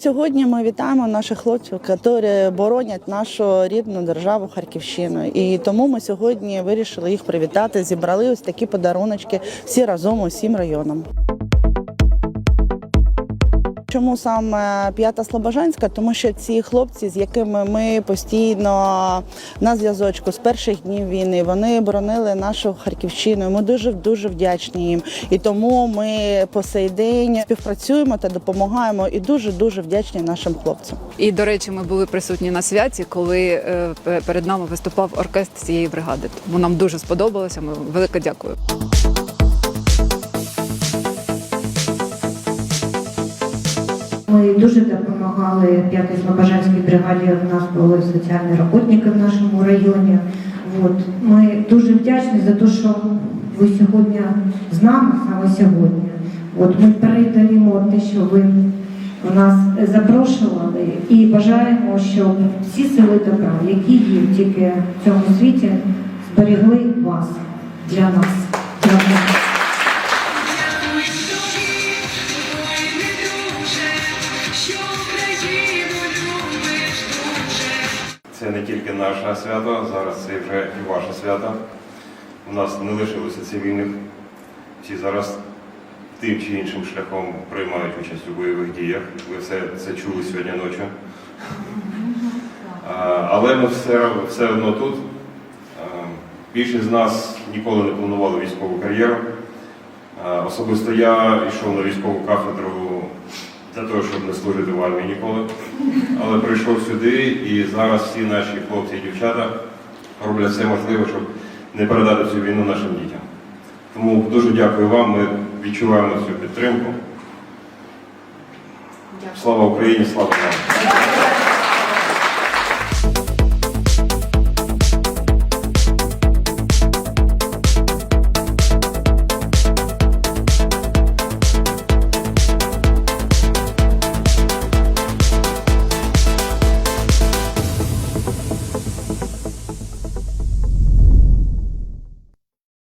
Сьогодні ми вітаємо наших хлопців, які боронять нашу рідну державу Харківщину. І тому ми сьогодні вирішили їх привітати. Зібрали ось такі подаруночки всі разом усім районам. Чому саме п'ята Слобожанська? Тому що ці хлопці, з якими ми постійно на зв'язочку з перших днів війни, вони боронили нашу Харківщину. Ми дуже дуже вдячні їм. І тому ми по сей день співпрацюємо та допомагаємо. І дуже дуже вдячні нашим хлопцям. І до речі, ми були присутні на святі, коли е, перед нами виступав оркестр цієї бригади. Тому нам дуже сподобалося. Ми велике дякую. Ми дуже допомагали п'ятій Слобожанській бригаді. У нас були соціальні роботники в нашому районі. От. Ми дуже вдячні за те, що ви сьогодні з нами саме сьогодні. От ми передаємо те, що ви нас запрошували, і бажаємо, щоб всі сили добра, які є тільки в цьому світі, зберегли вас для нас. Це не тільки наше свято, зараз це вже і ваше свято. У нас не лишилося цивільних. Всі зараз тим чи іншим шляхом приймають участь у бойових діях. Ви все це чули сьогодні ночі. Але ми все, все одно тут. Більшість з нас ніколи не планували військову кар'єру. Особисто я йшов на військову кафедру для того, щоб не служити в армії ніколи. Але прийшов сюди і зараз всі наші хлопці і дівчата роблять все можливе, щоб не передати цю війну нашим дітям. Тому дуже дякую вам. Ми відчуваємо цю підтримку. Слава Україні, слава нам!